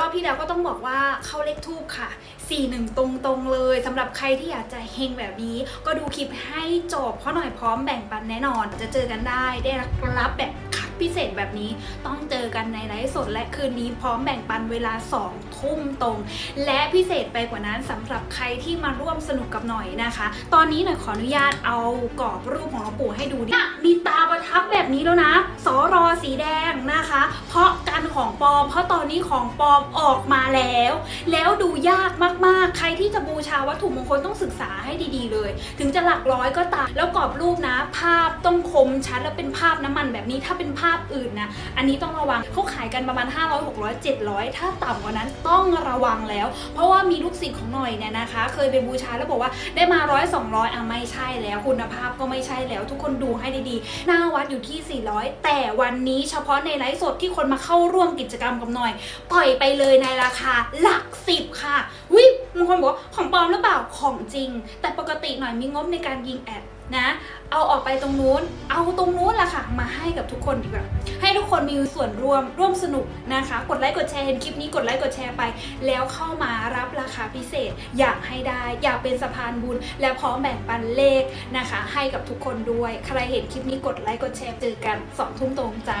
รอดพี่แล้วก็ต้องบอกว่าเข้าเลขทูบค่ะ41ตรงๆเลยสำหรับใครที่อยากจะเฮงแบบนี้ ก็ดูคลิปให้จบเพราะหน่อยพร้อมแบ่งปันแน่นอน จะเจอกันได้ได้รับแบบคัดพิเศษแบบนี้ต้องเจอกันในไลฟ์สดและคืนนี้พร้อมแบ่งปันเวลา 2 ทุ่มตรง และพิเศษไปกว่านั้นสำหรับใครที่มาร่วมสนุกกับหน่อยนะคะ ตอนนี้หน่อยขออนุญาตเอากรอบรูปของหลวงปู่ให้ดูดิมีตาประทับแบบนี้แล้วนะสอรอสีแดงนะคะ เพราะ นของปลอม เพราะตอนนี้ของปลอมออกมาแล้ว แล้วดูยากมากๆ ใครที่จะบูชาวัตถุมงคลต้องศึกษาให้ดีๆเลย ถึงจะหลักร้อยก็ตามแล้วกรอบรูปนะ ภาพต้องคมชัดแล้วเป็นภาพน้ำมันแบบนี้ถ้าเป็นภาพอื่นนะ อันนี้ต้องระวังเขาขายกันประมาณ 500 600 700 ถ้าต่ำกว่านั้นต้องระวังแล้ว เพราะว่ามีลูกศิษย์ของหน่อยเนี่ยนะคะ เคยไปบูชาแล้วบอกว่าได้มาร้อยสองร้อยอะไม่ใช่แล้ว คุณภาพก็ไม่ใช่แล้ว ทุกคนดูให้ดีๆหน้าวัดอยู่ที่ 400 แต่วันนี้เฉพาะในไลฟ์สดที่คนมาเข้าร่วมกิจกรรมกับหน่อย ปล่อยไปเลยในราคาหลักสิบค่ะวิบางคนบอกว่าของปลอมหรือเปล่าของจริง แต่ปกติหน่อยมีงบในการยิงแอดนะเอาออกไปตรงนู้น เอาตรงนู้นแหละค่ะ มาให้กับทุกคนดีกว่า ให้ทุกคนมีส่วนร่วมร่วมสนุกนะคะ กดไลค์กดแชร์เห็นคลิปนี้กดไลค์กดแชร์ไป แล้วเข้ามารับราคาพิเศษ อยากให้ได้ อยากเป็นสะพานบุญ และพร้อมแบ่งปันเลขนะคะ ให้กับทุกคนด้วย ใครเห็นคลิปนี้กดไลค์กดแชร์เจอกันสองทุ่มตรงจ้า